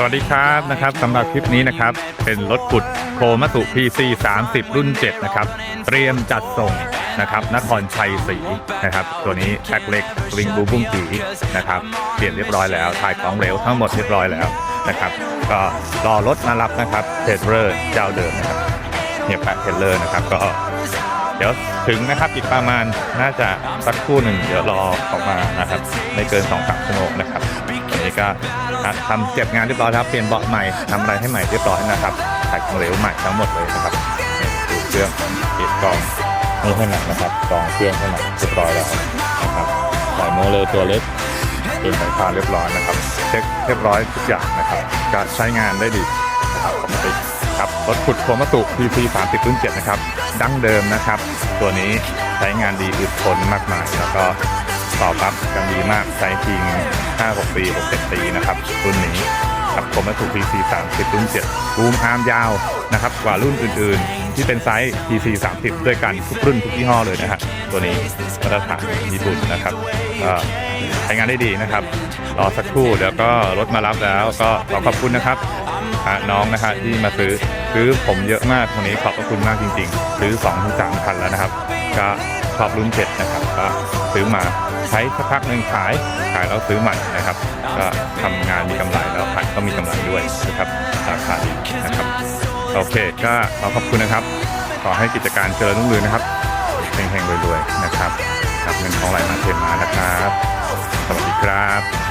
สวัสดีครับนะครับสำหรับคลิปนี้นะครับ เป็นรถขุดโคมัสุ PC 30 รุ่น 7 นะครับ เตรียมจัดส่งนะครับนครชัยศรีนะครับ ตัวนี้แพ็คเล็กวิงบูบุ้งกีนะครับเปลี่ยนเรียบร้อยแล้วถ่ายของเหลวทั้งหมดเรียบร้อยแล้วนะครับ ก็รอรถมารับนะครับเทเลอร์เจ้าเดิมนะครับเฮียแปะเทเลอร์นะครับก็ เดี๋ยวถึงนะครับอีกประมาณน่าจะสักครู่หนึ่งเดี๋ยวรอออกมานะครับไม่เกิน2อสามชั่วโมงนะครับตอนนี้ก็ทำเก็บงานเรียบร้อยแล้วเปลี่ยนเบาะใหม่ทำอะไรให้ใหม่เรียบร้อยนะครับถ่ายของเหลวใหม่ทั้งหมดเลยนะครับดูเครื่องเก็บกล่องนี่ให้หนักนะครับกล่องเครื่องให้หนักเรียบร้อยแล้วนะครับใส่โมเลตัวเล็กเปลี่ยนสายพานเรียบร้อยนะครับ เช็คเรียบร้อยทุกอย่างนะครับก็ใช้งานได้ดีนะครับปกติ ครับรถขุดโคมัตุ PC 30รุ่น7นะครับ ดั้งเดิมนะครับ ตัวนี้ใช้งานดีอึดทนมากมาย แล้วก็ตอบรับกันดีมากใช้ทิ้ง5-6ปี6-7ปีนะครับรุ่นนี้ครับโคมัตุ PC 30รุ่น7รูมอาร์มยาวนะครับกว่ารุ่นอื่นๆ ที่เป็นไซส์ PC 30ด้วยกันทุกรุ่นทุกยี่ห้อเลยนะฮะตัวนี้มาตรฐานญี่ปุ่นนะครับก็ ช้งานได้ดีนะครับ รอสักครู่เดี๋ยวก็รถมารับแล้วก็ขอขอบคุณนะครับน้องนะฮะที่มาซื้อซื้อผมเยอะมากวันนี้ขอบพระคุณมากจริง ๆ ซื้อ2องถึงสามพันแล้วนะครับ ก็ชอบรุ่นเจ็ดนะครับก็ซื้อมาใช้สักพักหนึ่งขายขายแล้วซื้อใหม่นะครับ ก็ทำงานมีกำไรแล้วขายก็มีกำไรด้วยนะครับราคาดีนะครับโอเคก็ขอขอบคุณนะครับ ขอให้กิจการเจริญรุ่งเรืองนะครับเฮงๆรวยๆนะครับกับเงินทองไหลมาเทมา ครับ